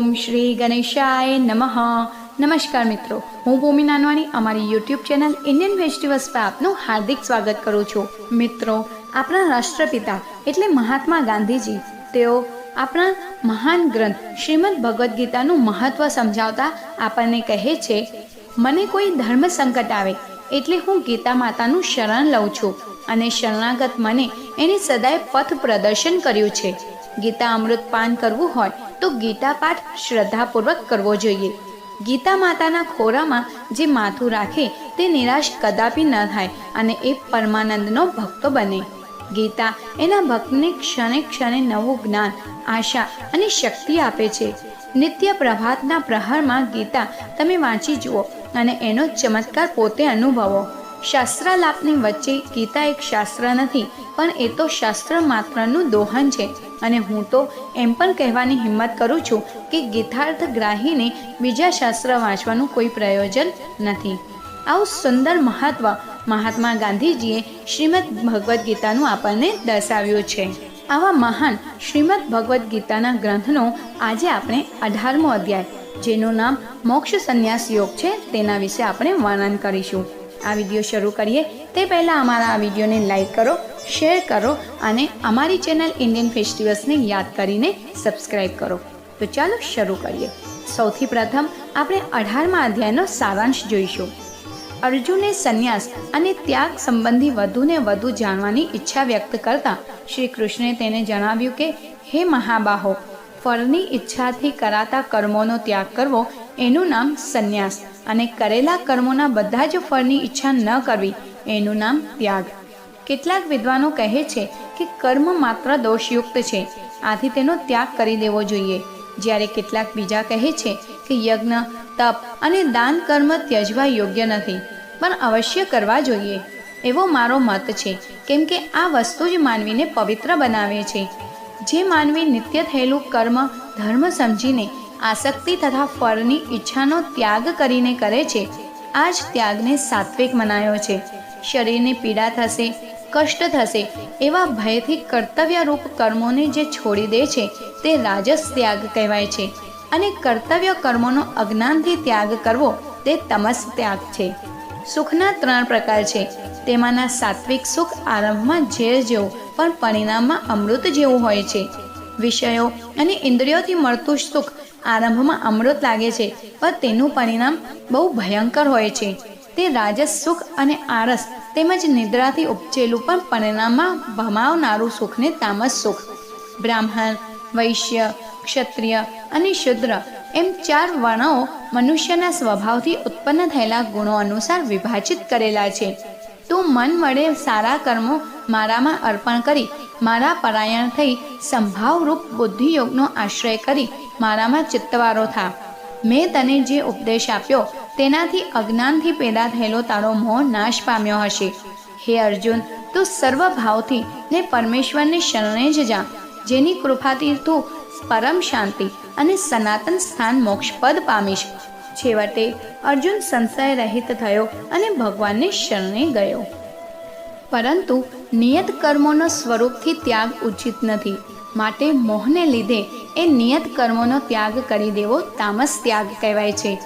ઓમ શ્રી ગણેશાય નમઃ. નમસ્કાર મિત્રો, હું ભૂમિ નાનવાણી, અમારી યુટ્યુબ ચેનલ ઇન્ડિયન ફેસ્ટિવલ્સ પર આપનું હાર્દિક સ્વાગત કરું છું. મિત્રો, આપણા રાષ્ટ્રપિતા એટલે મહાત્મા ગાંધીજી, તેઓ આપણા મહાન ગ્રંથ શ્રીમદ ભગવદ્ ગીતાનું મહત્વ સમજાવતા આપણને કહે છે, મને કોઈ ધર્મ સંકટ આવે એટલે હું ગીતા માતાનું શરણ લઉં છું અને શરણાગત મને એને સદાય પથ પ્રદર્શન કર્યું છે. ગીતા અમૃત પાન કરવું હોય તો ગીતા પાઠ શ્રદ્ધાપૂર્વક કરવો જોઈએ. ગીતા માતાના ખોરામાં જે માથું રાખે તે નિરાશ કદાપી ન થાય અને એ પરમાનંદનો ભક્તો બને. ગીતા એના ભક્તને ક્ષણે ક્ષણે નવું જ્ઞાન, આશા અને શક્તિ આપે છે. નિત્ય પ્રભાતના પ્રહારમાં ગીતા તમે વાંચી જુઓ અને એનો ચમત્કાર પોતે અનુભવો. શાસ્ત્રાલાપની વચ્ચે ગીતા એક શાસ્ત્ર નથી, પણ એ તો શાસ્ત્ર માત્રનું દોહન છે. અને હું તો એમ પણ કહેવાની હિંમત કરું છું કે ગીતાર્થ ગ્રાહીને બીજા શાસ્ત્ર વાંચવાનું કોઈ પ્રયોજન નથી. આવું સુંદર મહત્વ મહાત્મા ગાંધીજીએ શ્રીમદ ભગવદ્ ગીતાનું આપણને દર્શાવ્યું છે. આવા મહાન શ્રીમદ ભગવદ્ ગીતાના ગ્રંથનો આજે આપણે અઢારમો અધ્યાય, જેનું નામ મોક્ષ સંન્યાસ યોગ છે, તેના વિશે આપણે વર્ણન કરીશું. આ વીડિયો શરૂ કરીએ તે પહેલાં અમારા આ વિડીયોને લાઈક કરો શેર કરો અને અમારી ચેનલ ઇન્ડિયન ફેસ્ટિવલ્સને યાદ કરીને સબસ્ક્રાઈબ કરો. તો ચાલો શરૂ કરીએ. સૌથી પ્રથમ આપણે અઢારમા અધ્યાયનો સારાંશ જોઈશું. અર્જુને સંન્યાસ અને ત્યાગ સંબંધી વધુને વધુ જાણવાની ઈચ્છા વ્યક્ત કરતા શ્રી કૃષ્ણે તેને જણાવ્યું કે, હે મહાબાહો, ફળની ઈચ્છાથી કરાતા કર્મોનો ત્યાગ કરવો, એનું નામ સંન્યાસ અને કરેલા કર્મોના બધા જ ફળની ઈચ્છા ન કરવી, એનું નામ ત્યાગ. કેટલાક વિદ્વાનો કહે છે કે કર્મ માત્ર દોષયુક્ત છે. આથી તેનો ત્યાગ કરી દેવો જોઈએ. જ્યારે કેટલાક બીજા કહે છે કે યજ્ઞ, તપ અને દાન કર્મ ત્યજવા યોગ્ય નથી, પણ અવશ્ય કરવા જોઈએ. એવો મારો મત છે, કેમ કે આ વસ્તુ જ માનવીને પવિત્ર બનાવે છે. જે માનવી નિત્ય થયેલું કર્મ, ધર્મ સમજીને આસક્તિ તથા ફળની ઈચ્છાનો ત્યાગ કરીને કરે છે, આ જ ત્યાગને સાત્વિક મનાયો છે. શરીરને પીડા થશે કષ્ટ થશે. એવા ભયથી કર્તવ્યરૂપ કર્મોને જે છોડી દે છે, તે રાજસ ત્યાગ કહેવાય છે. અને કર્તવ્ય કર્મોનો અજ્ઞાનથી ત્યાગ કરવો, તે તમસ ત્યાગ છે. સુખના ત્રણ પ્રકાર છે. તેમાંના સાત્વિક સુખ આરંભમાં ઝેર જેવું, પણ પરિણામમાં અમૃત જેવું હોય છે. વિષયો અને ઇન્દ્રિયોથી મળતું સુખ આરંભમાં અમૃત લાગે છે, પણ તેનું પરિણામ બહુ ભયંકર હોય છે. તે રાજસ સુખ અને આરસ તેમજ નિદ્રાથી ઉપજેલું પણ પરિણામમાં ભમાવનારું સુખને તામસ સુખ. બ્રાહ્મણ, વૈશ્ય, ક્ષત્રિય અને શુદ્ર એમ ચાર વર્ણો મનુષ્યના સ્વભાવથી ઉત્પન્ન થયેલા ગુણો અનુસાર વિભાજિત કરેલા છે. તું મન વડે સારા કર્મો મારામાં અર્પણ કરી, મારા પરાયણ થઈ સંભાવરૂપ બુદ્ધિયોગનો આશ્રય કરી મારામાં ચિત્તવારો થા. મેં તને જે ઉપદેશ આપ્યો તેનાથી અજ્ઞાનથી પેદા થયેલો તારો મોહ નાશ પામ્યો હશે. હે અર્જુન, તું સર્વ ભાવથી ને પરમેશ્વરને શરણે જ જા. જેની કૃપાથી તું પરમ શાંતિ અને સનાતન સ્થાન મોક્ષપદ પામીશ. છેવટે અર્જુન સંશય રહિત થયો અને ભગવાનને શરણે ગયો. પરંતુ નિયત કર્મોનો સ્વરૂપથી ત્યાગ ઉચિત નથી. માટે મોહને લીધે એ નિયત કર્મોનો ત્યાગ કરી દેવો તામસ ત્યાગ કહેવાય છે.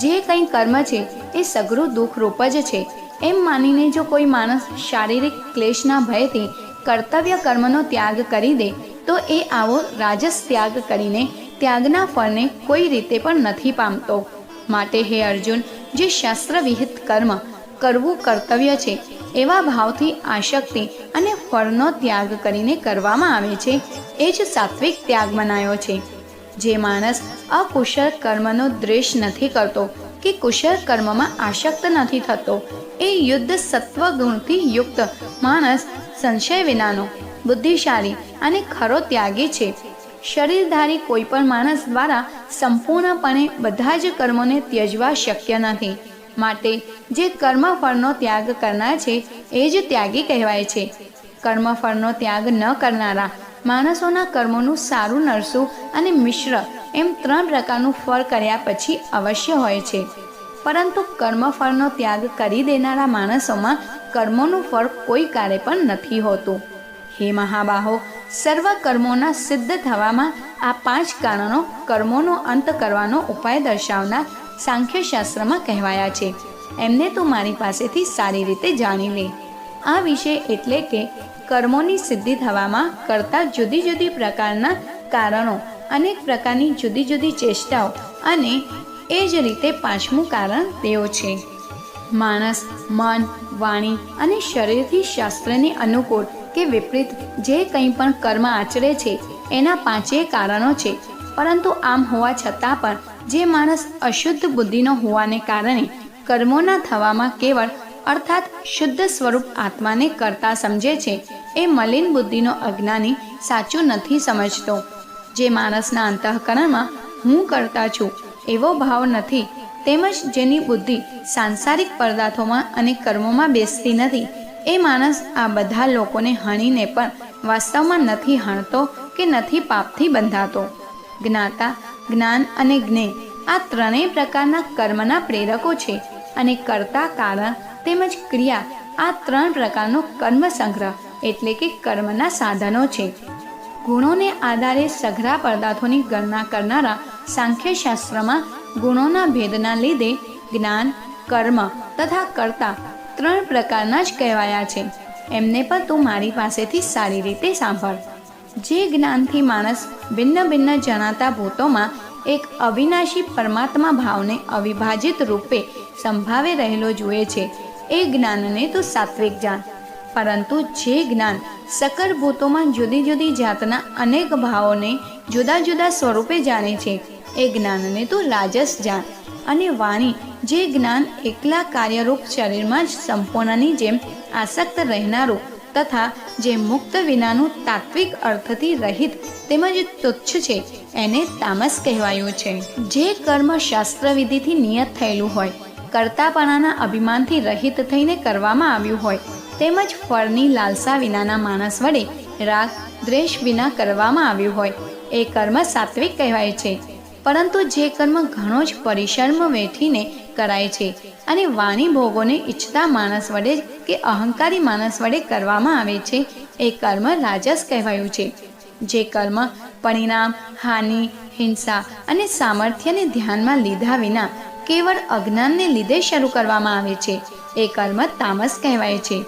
જે કંઈ કર્મ છે, એ સઘળું દુઃખરૂપ જ છે. એમ માનીને જો કોઈ માણસ શારીરિક ક્લેશના ભયથી કર્તવ્ય કર્મનો ત્યાગ કરી દે, તો એ આવો રાજસ ત્યાગ કરીને ત્યાગના ફળને કોઈ રીતે પણ નથી પામતો. માટે હે અર્જુન, જે શાસ્ત્ર વિહિત કર્મ કરવું કર્તવ્ય છે, એવા ભાવથી આશક્તિ અને ફળનો ત્યાગ કરીને કરવામાં આવે છે, એ જ સાત્વિક ત્યાગ મનાયો છે. જે માણસ અકુશળ કર્મનો દ્વેષ નથી કરતો કે કુશળ કર્મમાં આશક્ત નથી થતો, એ યુદ્ધ સત્વ ગુણથી યુક્ત માણસ સંશય વિનાનો, બુદ્ધિશાળી અને ખરો ત્યાગી છે. શરીરધારી કોઈ પણ માણસ દ્વારા સંપૂર્ણપણે બધા જ કર્મોને ત્યજવા શક્ય નથી. માટે જે કર્મફળનો ત્યાગ કરનાર છે, એ જ ત્યાગી કહેવાય છે. કર્મફળનો ત્યાગ ન કરનારા માણસોના કર્મોનું સારું નરસું અને મિશ્ર એમ ત્રણ પ્રકારનું ફળ કર્યા પછી અવશ્ય હોય છે. પરંતુ કર્મફળનો ત્યાગ કરી દેનારા માણસોમાં કર્મોનું ફળ કોઈ કાર્ય પણ નથી હોતું. હે મહાબાહો, સર્વ કર્મોના સિદ્ધ થવામાં આ પાંચ કારણો કર્મોનો અંત કરવાનો ઉપાય દર્શાવનાર સાંખ્યશાસ્ત્રમાં કહેવાયા છે. એમને તું મારી પાસેથી સારી રીતે જાણી લે. આ વિશે એટલે કે કર્મોની સિદ્ધિ થવામાં કરતા જુદી જુદી પ્રકારના કારણો, અનેક પ્રકારની જુદી જુદી ચેષ્ટાઓ અને એ જ રીતે પાંચમું કારણ તેઓ છે. માણસ, મન, વાણી અને શરીરથી શાસ્ત્રને અનુકૂળ કે વિપરીત જે કંઈ પણ કર્મ આચરે છે, એના પાંચેય કારણો છે. પરંતુ આમ હોવા છતાં પણ, જે માણસ અશુદ્ધ બુદ્ધિનો હોવાને કારણે કર્મોના થવામાં કેવળ અર્થાત શુદ્ધ સ્વરૂપ આત્માને કરતા સમજે છે, એ મલિન બુદ્ધિનો અજ્ઞાની સાચું નથી સમજતો. જે માણસના અંતઃકરણમાં હું કરતા છું, એવો ભાવ નથી, તેમજ જેની બુદ્ધિ સાંસારિક પદાર્થોમાં અને કર્મોમાં બેસતી નથી, એ માણસ આ બધા લોકોને હણીને પણ વાસ્તવમાં નથી હણતો કે નથી પાપથી બંધાતો. જ્ઞાતા, જ્ઞાન અને જ્ઞે આ ત્રણેય પ્રકારના કર્મના પ્રેરકો છે અને કરતા કારણ તેમજ ક્રિયા. આ ત્રણ પ્રકારનો કર્મ સંગ્રહ, એટલે કે કર્મના સાધનો છે. ગુણોને આધારે સઘળા પદાર્થોની ગણના કરનારા સાંખ્યશાસ્ત્રમાં ગુણોના ભેદના લીધે જ્ઞાન, કર્મ તથા કર્તા ત્રણ પ્રકારના જ કહેવાયા છે. એમને પણ તું મારી પાસેથી સારી રીતે સાંભળ. જે જ્ઞાનથી માણસ ભિન્ન ભિન્ન જણાતા ભૂતોમાં એક અવિનાશી પરમાત્મા ભાવને અવિભાજિત રૂપે સંભાવે રહેલો જુએ છે. એ જ્ઞાનને તો સાત્વિક જાણ. પરંતુ જે જ્ઞાન સકર ભૂતોમાં જુદી જુદી જાતના અનેક ભાવોને જુદા જુદા સ્વરૂપે જાણે છે, એ જ્ઞાનને તો રાજસ જાણ. અને વાણી જે જ્ઞાન એકલા કાર્યરૂપ શરીરમાં જ સંપૂર્ણની જેમ આસક્ત રહેનારું તથા જે મુક્ત વિનાનું તાત્વિક અર્થથી રહિત તેમજ તુચ્છ છે, એને તામસ કહેવાયું છે. જે કર્મ શાસ્ત્ર વિધિથી નિયત થયેલું હોય કર્તાપણાના અભિમાનથી રહિત થઈને કરવામાં આવ્યું હોય, તેમજ ફળની લાલસા વિનાના માણસ વડે રાગ, દ્વેષ વિના કરવામાં આવ્યું હોય, એ કર્મ સાત્વિક કહેવાય છે. પરંતુ જે કર્મ ઘણો જ પરિશ્રમ વેઠીને કરાય છે અને વાણી ભોગોને ઈચ્છતા માણસ વડે કે અહંકારી માણસ વડે કરવામાં આવે છે, એ કર્મ રાજસ કહેવાયું છે. જે કર્મ પરિણામ, હાનિ, હિંસા અને સામર્થ્યને ધ્યાનમાં લીધા વિના કેવળ અજ્ઞાનને લીધે શરૂ કરવામાં આવે છે. એ કર્મ તામસ કહેવાય છે.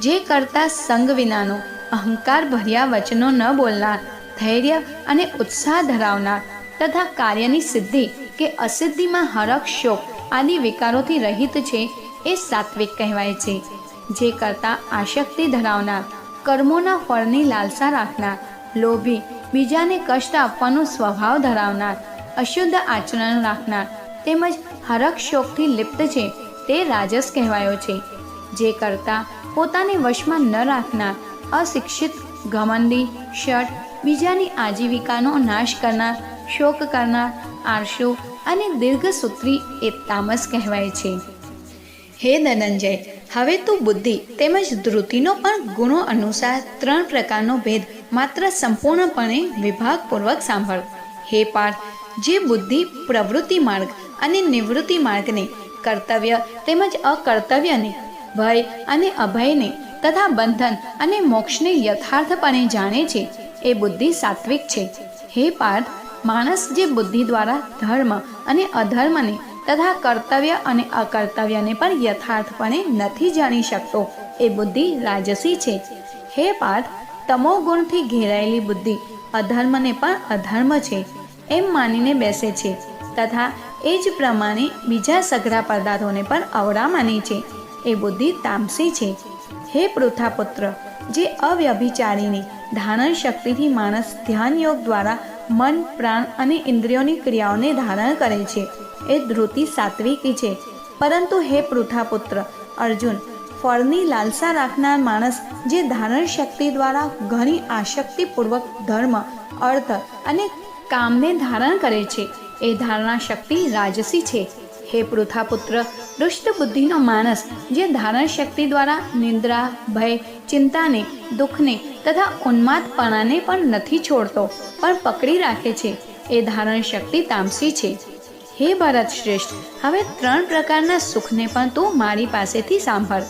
જે કરતા સંગ વિનાનો, અહંકાર ભર્યા વચનો ન બોલનાર, ધૈર્ય અને ઉત્સાહ ધરાવનાર તથા કાર્યની સિદ્ધિ કે અસિદ્ધિમાં હરખ, શોક આદિ વિકારોથી રહિત છે એ સાત્વિક કહેવાય છે. જે કરતા આશક્તિ ધરાવનાર, કર્મોના ફળની લાલસા રાખનાર, લોભી, બીજાને કષ્ટ આપવાનો સ્વભાવ ધરાવનાર, અશુદ્ધ આચરણ રાખનાર તેમજ હરખ શોકથી લિપ્ત છે તે રાજસ કહેવાયો છે. જે કરતા પોતાને વશમાં ન રાખનાર, અશિક્ષિત, ઘમંડી શટ બીજાની આજીવિકાનો નાશ કરનાર, શોક કરનાર આળસુ અને દીર્ઘસૂત્રી એ તામસ કહેવાય છે. હે ધનંજય હવે તું બુદ્ધિ તેમજ ધૃતિનો પણ ગુણો અનુસાર ત્રણ પ્રકારનો ભેદ માત્ર સંપૂર્ણપણે વિભાગપૂર્વક સાંભળ. હે પાર્થ, જે બુદ્ધિ પ્રવૃત્તિ માર્ગ અને નિવૃત્તિ માર્ગને કર્તવ્ય તેમજ અકર્તવ્યને ભય અને અભયને તથા બંધન અને મોક્ષને યથાર્થપણે જાણે છે. એ બુદ્ધિ સાત્વિક છે. હે પાર્થ, માણસ જે બુદ્ધિ દ્વારા ધર્મ અને અધર્મને તથા કર્તવ્ય અને અકર્તવ્યને પણ યથાર્થપણે નથી જાણી શકતો. એ બુદ્ધિ રાજસી છે. હે પાર્થ, તમો ગુણથી ઘેરાયેલી બુદ્ધિ અધર્મને પણ અધર્મ છે. એમ માનીને બેસે છે. તથા એ જ પ્રમાણે બીજા સઘળા પદાર્થોને પણ અવળા માને છે. એ બુદ્ધિ તામસી છે. હે પૃથાપુત્ર, જે અવ્યભિચારીની ધારણ શક્તિથી માણસ ધ્યાન યોગ દ્વારા મન, પ્રાણ અને ઇન્દ્રિયોની ક્રિયાઓને ધારણ કરે છે, એ ધૃતિ સાત્વિકી છે. પરંતુ હે પૃથાપુત્ર, અર્જુન, ફળની લાલસા રાખનાર માણસ જે ધારણ શક્તિ દ્વારા ઘણી આશક્તિપૂર્વક ધર્મ, અર્થ અને કામને ધારણ કરે છે એ ધારણા શક્તિ રાજસી છે. હે પૃથાપુત્ર, દુષ્ટ બુદ્ધિનો માણસ, જે ધારણ શક્તિ દ્વારા નિંદ્રા, ભય, ચિંતાને, દુઃખને તથા ઉન્માદપણાને પણ નથી છોડતો, પણ પકડી રાખે છે. એ ધારણ શક્તિ તામસી છે. હે ભરત શ્રેષ્ઠ, હવે ત્રણ પ્રકારના સુખને પણ તું મારી પાસેથી સાંભળ.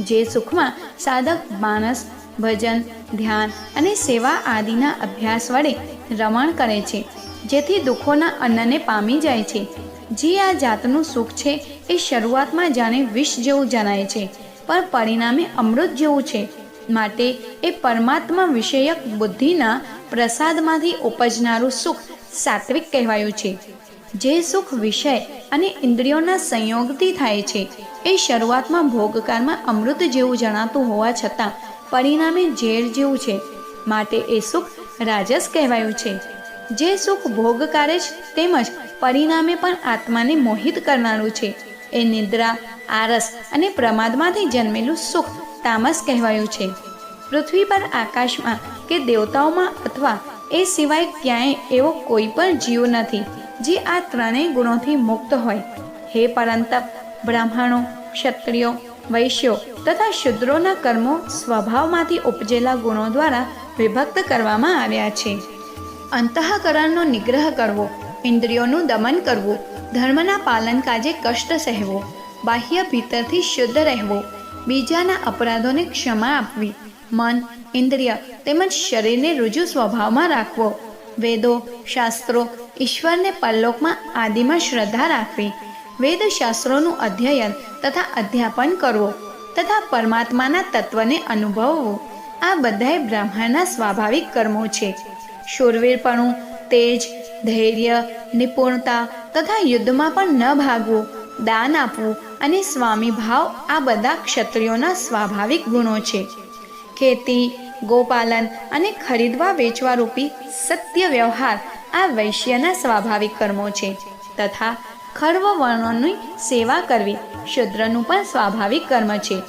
જે સુખમાં સાધક, માણસ, ભજન, ધ્યાન અને સેવા આદિના અભ્યાસ વડે રમણ કરે છે. જેથી દુઃખોના અન્નને પામી જાય છે. જે આ જાતનું સુખ છે એ શરૂઆતમાં જાણે વિષ જેવું જણાય છે, પણ પરિણામે અમૃત જેવું છે. માટે એ પરમાત્મા વિષયક બુદ્ધિના પ્રસાદમાંથી ઉપજનારું સુખ સાત્વિક કહેવાયું છે. જે સુખ વિષય અને ઇન્દ્રિયોના સંયોગથી થાય છે, એ શરૂઆતમાં ભોગકારમાં અમૃત જેવું જણાતું હોવા છતાં પરિણામે ઝેર જેવું છે. માટે એ સુખ રાજસ કહેવાયું છે. જે સુખ ભોગકારે છે તેમજ પરિણામે પણ આત્માને મોહિત કરનારું છે. એ નિદ્રા, આરસ અને પ્રમાદમાંથી જન્મેલું સુખ તામસ કહેવાયું છે. પૃથ્વી પર આકાશમાં કે દેવતાઓમાં અથવા એ સિવાય ક્યાંય એવો કોઈ પણ જીવ નથી, જે આ ત્રણેય ગુણોથી મુક્ત હોય. હે પરંતપ બ્રાહ્મણો, ક્ષત્રિયો, વૈશ્યો તથા શુદ્રોના કર્મો સ્વભાવમાંથી ઉપજેલા ગુણો દ્વારા વિભક્ત કરવામાં આવ્યા છે. અંતઃકરણનો નિગ્રહ કરવો, ઇન્દ્રિયોનું દમન કરવું, ધર્મના પાલન કાજે કષ્ટ સહેવો, બાહ્ય ભીતરથી શુદ્ધ રહેવો, બીજાના અપરાધોને ક્ષમા આપવી, મન, ઇન્દ્રિય તેમજ શરીરને રુજુ સ્વભાવમાં રાખવો, વેદો, શાસ્ત્રો, ઈશ્વરને પરલોકમાં આદિમાં શ્રદ્ધા રાખવી વેદ શાસ્ત્રોનું અધ્યયન તથા અધ્યાપન કરવો તથા પરમાત્માના તત્વને અનુભવવું, આ બધાએ બ્રાહ્મણના સ્વાભાવિક કર્મો છે. શૂરવીરપણું, તેજ, ધૈર્ય, નિપુણતા તથા યુદ્ધમાં પણ ન ભાગવું, દાન આપવું અને સ્વામી ભાવ આ બધા ક્ષત્રિયોના સ્વાભાવિક ગુણો છે. ખેતી, ગોપાલન અને ખરીદવા વેચવા રૂપી સત્ય વ્યવહાર આ વૈશ્યના સ્વાભાવિક કર્મો છે. તથા ખર્વ વર્ણોની સેવા કરવી શુદ્રનું પણ સ્વાભાવિક કર્મ છે.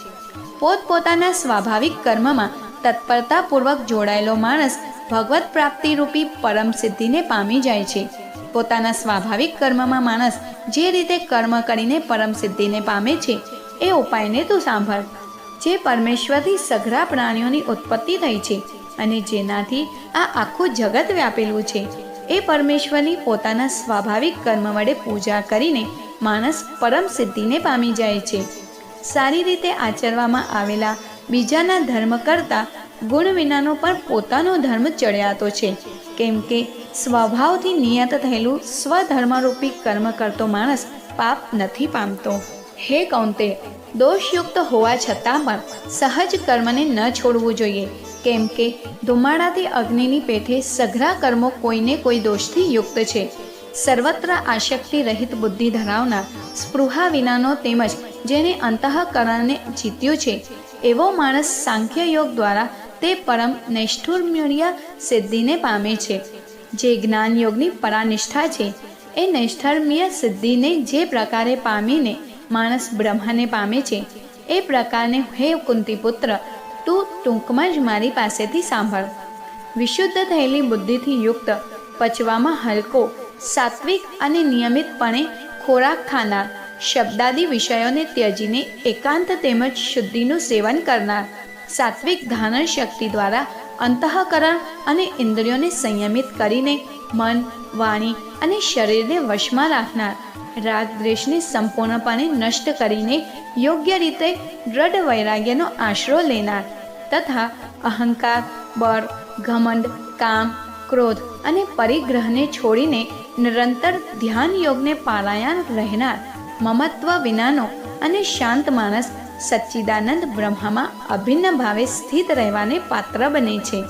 પોતપોતાના સ્વાભાવિક કર્મમાં તત્પરતાપૂર્વક જોડાયેલો માણસ ભગવત પ્રાપ્તિ રૂપી પરમ સિદ્ધિને પામી જાય છે. પોતાના સ્વાભાવિક કર્મમાં માણસ જે રીતે કર્મ કરીને પરમ સિદ્ધિને પામે છે, એ ઉપાયને તું સાંભળ. જે પરમેશ્વરથી સઘળા પ્રાણીઓની ઉત્પત્તિ થઈ છે અને જેનાથી આ આખું જગત વ્યાપેલું છે, એ પરમેશ્વરની પોતાના સ્વાભાવિક કર્મ વડે પૂજા કરીને માણસ પરમ સિદ્ધિને પામી જાય છે. સારી રીતે આચરવામાં આવેલા બીજાના ધર્મ કરતાં ગુણ વિનાનો પણ પોતાનો ધર્મ ચડ્યાતો છે. કેમ કે સ્વભાવથી નિયત થયેલું સ્વધર્મરૂપી કર્મ કરતો માણસ પાપ નથી પામતો. હે કૌંતે, દોષયુક્ત હોવા છતાં પણ સહજ કર્મને ન છોડવું જોઈએ. કેમ કે ધુમાડાથી અગ્નિની પેઠે સઘરા કર્મો કોઈને કોઈ દોષથી યુક્ત છે. સર્વત્ર આશક્તિ રહિત બુદ્ધિ ધરાવનાર સ્પૃહા વિનાનો તેમજ જેને અંતઃકરણને જીત્યું છે એવો માણસ સાંખ્ય યોગ દ્વારા તે પરમ નૈષ્ઠુર્મ્યુર્ય સિદ્ધિને પામે છે. જે જ્ઞાન યોગની પરાનિષ્ઠા છે, એ નૈષ્ઠર્મ્ય સિદ્ધિને જે પ્રકારે પામીને માણસ બ્રહ્માને પામે છે, એ પ્રકારને હે કુંતીપુત્ર, તું ટૂંકમાં જ મારી પાસેથી સાંભળ. વિશુદ્ધ થયેલી બુદ્ધિથી યુક્ત, પચવામાં હલકો, સાત્વિક અને નિયમિતપણે ખોરાક ખાનાર શબ્દાદી વિષયોને ત્યજીને એકાંત તેમજ શુદ્ધિનું સેવન કરનાર સાત્વિક ધારણ શક્તિ દ્વારા અંતઃકરણ અને ઇન્દ્રિયોને સંયમિત કરીને મન, વાણી અને શરીરને વશમાં રાખનાર રાગ દ્વેષને સંપૂર્ણપણે નષ્ટ કરીને યોગ્ય રીતે દ્રઢ વૈરાગ્યનો આશરો લેનાર તથા અહંકાર, બળ, ઘમંડ, કામ, ક્રોધ અને પરિગ્રહને છોડીને નિરંતર ધ્યાન યોગને પારાયણ રહેનાર મમત્વ વિનાનો અને શાંત માણસ સચ્ચિદાનંદ બ્રહ્મામાં અભિન્ન ભાવે સ્થિત રહેવાને પાત્ર બને છે.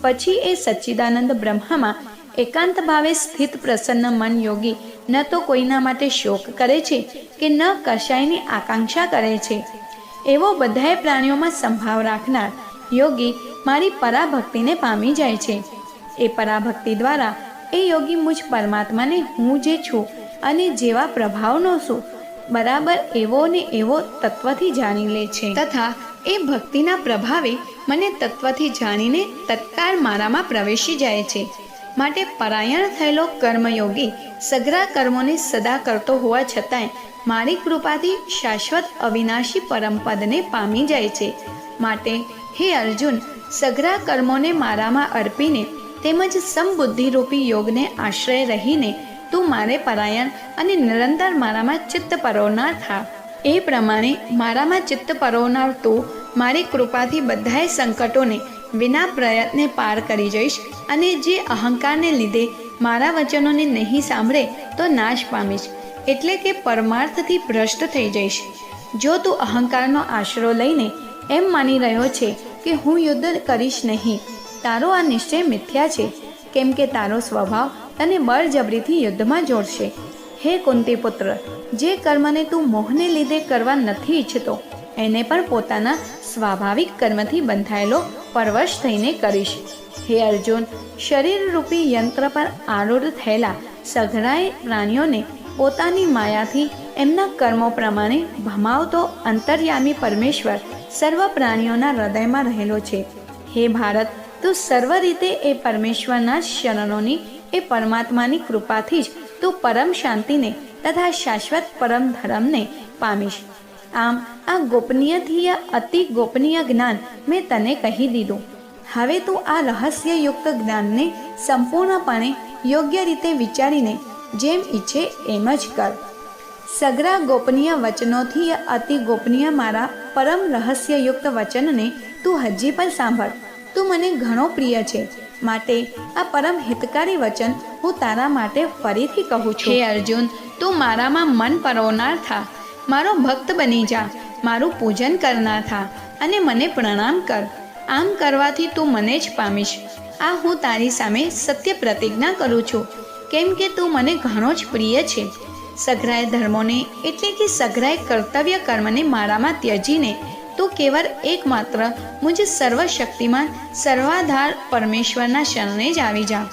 પછી એ સચ્ચિદાનંદ બ્રહ્મામાં એકાંત ભાવે સ્થિત પ્રસન્ન મન યોગી ન તો કોઈના માટે શોક કરે છે કે ન કશાયની આકાંક્ષા કરે છે. એવો બધાય પ્રાણીઓમાં સંભાવ રાખનાર યોગી મારી પરાભક્તિને પામી જાય છે. એ પરાભક્તિ દ્વારા એ યોગી મુજ પરમાત્માને હું જે છું અને જેવા પ્રભાવનો શું? બરાબર એવો ને એવો તત્વથી જાણી લે છે. તથા એ ભક્તિના પ્રભાવે મને તત્વથી જાણીને તત્કાળ મારામાં પ્રવેશી જાય છે. માટે પરાયણ થયેલો કર્મયોગી સગરા કર્મોને સદા કરતો હોવા છતાંય મારી કૃપાથી શાશ્વત અવિનાશી પરમપદને પામી જાય છે. માટે હે અર્જુન, સઘરા કર્મોને મારામાં અર્પીને તેમજ સમબુદ્ધિરૂપી યોગને આશ્રય રહીને તું મારે પરાયણ અને નિરંતર મારામાં ચિત્ત પરોવનાર થા. એ પ્રમાણે મારામાં ચિત્ત પરોવનાર તું મારી કૃપાથી બધાય સંકટોને વિના પ્રયત્ને પાર કરી જઈશ અને જે અહંકારને લીધે મારા વચનોને નહીં સાંભળે તો નાશ પામીશ. એટલે કે પરમાર્થથી ભ્રષ્ટ થઈ જઈશ. જો તું અહંકારનો આશરો લઈને એમ માની રહ્યો છે કે હું યુદ્ધ કરીશ નહીં, તારો આ નિશ્ચય મિથ્યા છે. કેમ કે તારો સ્વભાવ તને બળજબરીથી યુદ્ધમાં જોડશે. હે કુંતી પુત્ર જે કર્મને તું મોહને લીધે કરવા નથી ઈચ્છતો, એને પણ પોતાના સ્વાભાવિક કર્મથી બંધાયેલો પરવશ થઈને કરીશ. હે અર્જુન, શરીરરૂપી યંત્ર પર આરૂઢ થયેલા સઘળાએ પ્રાણીઓને પોતાની માયાથી એમના કર્મો પ્રમાણે ભમાવતો અંતર્યામી પરમેશ્વર સર્વ પ્રાણીઓના હૃદયમાં રહેલો છે. હે ભારત, તું સર્વ રીતે એ પરમેશ્વરના શરણોની એ પરમાત્માની કૃપાથી જ તું પરમ શાંતિને તથા શાશ્વત પરમ ધર્મને પામીશ. આમ, આ ગોપનીયથી અતિ ગોપનીય જ્ઞાન મેં તને કહી દીધું. હવે તું આ રહસ્યયુક્ત જ્ઞાનને સંપૂર્ણપણે યોગ્ય રીતે વિચારીને જેમ ઈચ્છે એમ જ કર. સગરા ગોપનીય વચનોથી અતિ ગોપનીય મારા પરમ રહસ્યયુક્ત વચનને તું હજી પણ સાંભળ. તું મને ઘણો પ્રિય છે. માટે આ પરમ હિતકારી વચન હું તારા માટે ફરીથી કહું છું. હે અર્જુન, તું મારામાં મન પરોનાર થા. મારો ભક્ત બની જા. મારું પૂજન કરનાર થા અને મને પ્રણામ કર. આમ કરવાથી તું મને જ પામીશ. આ હું તારી સામે સત્ય પ્રતિજ્ઞા કરું છું. કેમ કે તું મને ઘણો જ પ્રિય છે. સઘરાય ધર્મોને એટલે કે સઘરાય કર્તવ્ય કર્મને મારામાં ત્યજીને તું કેવળ એકમાત્ર. મુજ સર્વશક્તિમાન, સર્વાધાર પરમેશ્વરના શરણે જ આવી જા.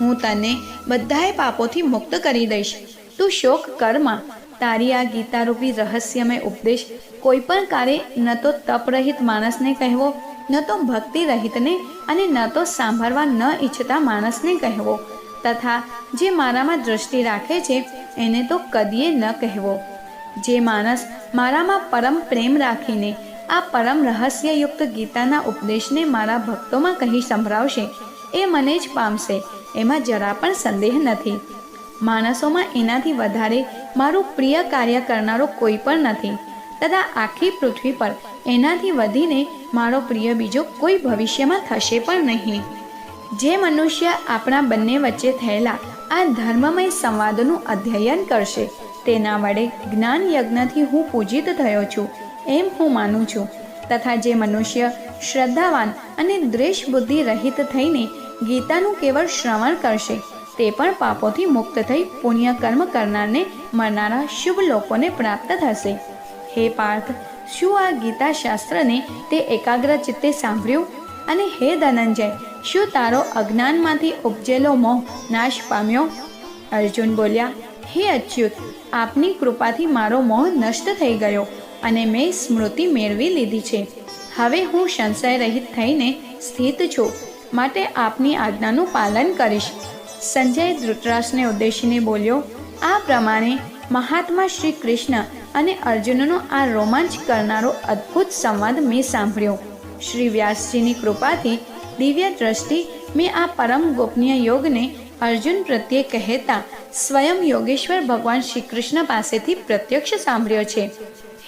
હું તને બધાએ પાપોથી મુક્ત કરી દઈશ. તું શોક કરમાં તારી આ ગીતારૂપી રહસ્યમય ઉપદેશ કોઈ પણ કારે ન તો તપરહિત માણસને કહેવો, ન તો ભક્તિ રહિતને અને ન તો સાંભળવા ન ઈચ્છતા માણસને કહેવો. તથા જે મારામાં દૃષ્ટિ રાખે છે, એને તો કદીએ ન કહેવો. જે માણસ મારામાં પરમ પ્રેમ રાખીને આ પરમ રહસ્યયુક્ત ગીતાના ઉપદેશને મારા ભક્તોમાં કહી સંભળાવશે. એ મને જ પામશે. એમાં જરા પણ સંદેહ નથી. માણસોમાં એનાથી વધારે મારું પ્રિય કાર્ય કરનારો કોઈ પણ નથી. તથા આખી પૃથ્વી પર એનાથી વધીને મારો પ્રિય બીજો કોઈ ભવિષ્યમાં થશે પણ નહીં. જે મનુષ્ય આપણા બંને વચ્ચે થયેલા આ ધર્મમય સંવાદનું અધ્યયન કરશે, તેના વડે જ્ઞાન યજ્ઞથી હું પૂજિત થયો છું. એમ હું માનું છું. તથા જે મનુષ્ય શ્રદ્ધાવાન અને દ્વેષ બુદ્ધિ રહિત થઈને ગીતાનું કેવળ શ્રવણ કરશે, તે પણ પાપોથી મુક્ત થઈ પુણ્ય કર્મ કરનારને મળનારા શુભ લોકોને પ્રાપ્ત થશે. હે પાર્થ, શું આ ગીતા શાસ્ત્રને તે એકાગ્ર ચિત્તે સાંભળ્યું? અને હે ધનંજય, શું તારો અજ્ઞાનમાંથી ઉપજેલો મોહ નાશ પામ્યો? અર્જુન બોલ્યા, હે અચ્યુત, આપની કૃપાથી મારો મોહ નષ્ટ થઈ ગયો. અને મેં સ્મૃતિ મેળવી લીધી છે. હવે હું સંશય રહિત થઈને સ્થિત છું. માટે આપની આજ્ઞાનું પાલન કરીશ. સંજય ધૃતરાષ્ટ્રને ઉદ્દેશીને બોલ્યો, આ પ્રમાણે મહાત્મા શ્રી કૃષ્ણ અને અર્જુનનો આ રોમાંચ કરનારો અદ્ભુત સંવાદ મેં સાંભળ્યો. શ્રી વ્યાસજીની કૃપાથી દિવ્ય દ્રષ્ટિ મેં આ પરમ ગોપનીય યોગને અર્જુન પ્રત્યે કહેતા સ્વયં યોગેશ્વર ભગવાન શ્રી કૃષ્ણ પાસેથી પ્રત્યક્ષ સાંભળ્યો છે.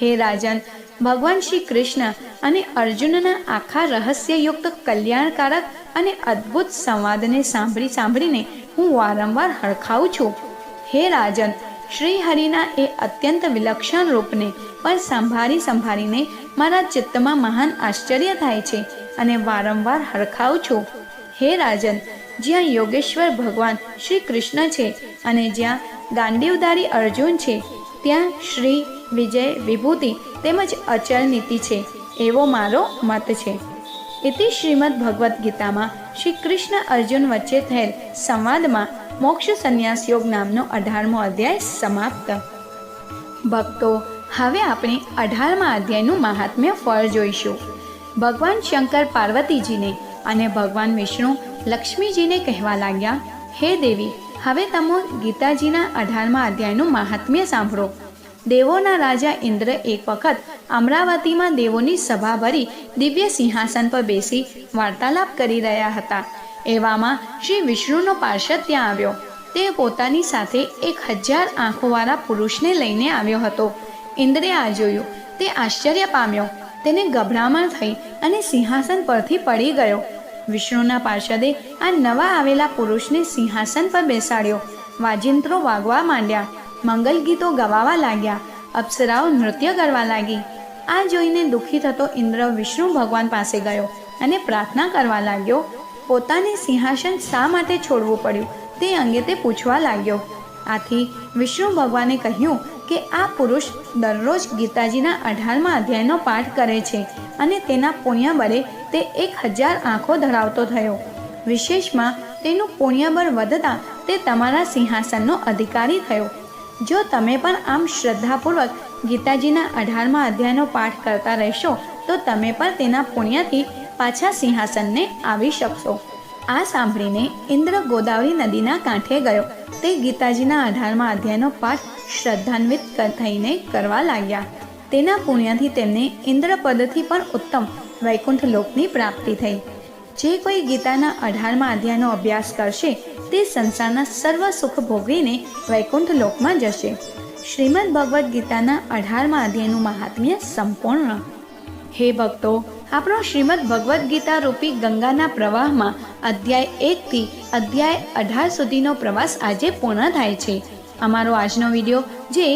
હે રાજન, ભગવાન શ્રી કૃષ્ણ અને અર્જુનના આખા રહસ્યયુક્ત કલ્યાણકારક અને અદ્ભુત સંવાદને સાંભળી સાંભળીને હું વારંવાર હરખાઉં છું. હે રાજન શ્રી હરિના એ અત્યંત વિલક્ષણ રૂપને પણ સંભાળી સંભાળીને મારા ચિત્તમાં મહાન આશ્ચર્ય થાય છે અને વારંવાર હરખાઉં છું. હે રાજન, જ્યાં યોગેશ્વર ભગવાન શ્રી કૃષ્ણ છે અને જ્યાં ગાંડીવદારી અર્જુન છે, ત્યાં શ્રી વિજય, વિભૂતિ તેમજ અચળ નીતિ છે. એવો મારો મત છે. ઇતિ શ્રીમદ ભગવદ્ ગીતામાં શ્રી કૃષ્ણ અર્જુન વચ્ચે થયેલ સંવાદમાં મોક્ષ સંન્યાસ યોગ નામનો અઢારમો અધ્યાય સમાપ્ત. ભક્તો, હવે આપણે અઢારમા અધ્યાયનું મહાત્મ્ય ફળ જોઈશું. ભગવાન શંકર પાર્વતીજીને અને ભગવાન વિષ્ણુ લક્ષ્મીજીને કહેવા લાગ્યા, હે દેવી, હવે તમે ગીતાજીના અઢારમા અધ્યાયનું મહાત્મ્ય સાંભળો. દેવોના રાજા ઇન્દ્ર એક વખત અમરાવતીમાં દેવોની સભા ભરી દિવ્ય સિંહાસન પર બેસી વાર્તાલાપ કરી રહ્યા હતા. એવામાં શ્રી વિષ્ણુનો પાર્ષદ ત્યાં આવ્યો. તે પોતાની સાથે એક હજાર આંખોવાળા પુરુષને લઈને આવ્યો હતો. ઇન્દ્રે આ જોયું. તે આશ્ચર્ય પામ્યો. તેને ગભરામણ થઈ અને સિંહાસન પરથી પડી ગયો. વિષ્ણુના પાર્ષદે આ નવા આવેલા પુરુષને સિંહાસન પર બેસાડ્યો. વાજિંત્રો વાગવા માંડ્યા. મંગલ ગીતો ગવાવા લાગ્યા, અપ્સરાઓ નૃત્ય કરવા લાગી. આ જોઈને દુઃખી થતો ઇન્દ્ર વિષ્ણુ ભગવાન પાસે ગયો અને પ્રાર્થના કરવા લાગ્યો, પોતાને સિંહાસન શા માટે છોડવું પડ્યું? તે અંગે તે પૂછવા લાગ્યો. આથી વિષ્ણુ ભગવાને કહ્યું કે આ પુરુષ દરરોજ ગીતાજીના અઢારમાં અધ્યાયનો પાઠ કરે છે અને તેના પુણ્યબળે તે એક હજાર આંખો ધરાવતો થયો. વિશેષમાં તેનું પુણ્યબળ વધતા તે તમારા સિંહાસનનો અધિકારી થયો. જો તમે પણ આમ શ્રદ્ધાપૂર્વક ગીતાજીના અઢારમા અધ્યાયનો પાઠ કરતા રહેશો, તો તમે પણ તેના પુણ્યથી પાછા સિંહાસનને આવી શકશો. આ સાંભળીને ઇન્દ્ર ગોદાવરી નદીના કાંઠે ગયો. તે ગીતાજીના અઢારમા અધ્યાયનો પાઠ શ્રદ્ધાન્વિત થઈને કરવા લાગ્યા. તેના પુણ્યથી તેમને ઇન્દ્રપદથી પણ ઉત્તમ વૈકુંઠ લોકની પ્રાપ્તિ થઈ. જે કોઈ ગીતાના અઢારમા અધ્યાયનો અભ્યાસ કરશે તે સંસારના સર્વ સુખ ભોગવીને વૈકુંઠ લોકમાં જશે. શ્રીમદ ભગવદ્ ગીતાના અઢારમાં અધ્યાયનું મહાત્મ્ય સંપૂર્ણ. હે ભક્તો, આપણો શ્રીમદ ભગવદ્ ગીતા રૂપી ગંગાના પ્રવાહમાં અધ્યાય એકથી અધ્યાય અઢાર સુધીનો પ્રવાસ આજે પૂર્ણ થાય છે. અમારો આજનો વીડિયો, જે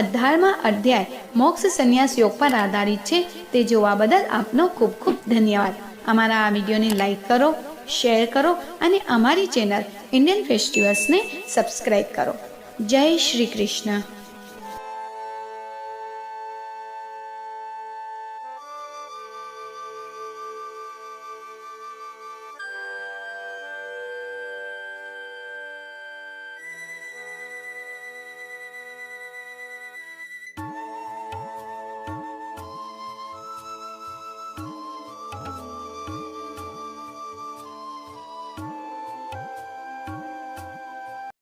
અઢારમાં અધ્યાય મોક્ષ સંન્યાસ યોગ પર આધારિત છે, તે જોવા બદલ આપનો ખૂબ ખૂબ ધન્યવાદ. અમારા આ વિડીયોને લાઈક કરો શેર કરો અને અમારી ચેનલ ઇન્ડિયન ફેસ્ટિવલ્સને સબસ્ક્રાઈબ કરો. જય શ્રી કૃષ્ણ.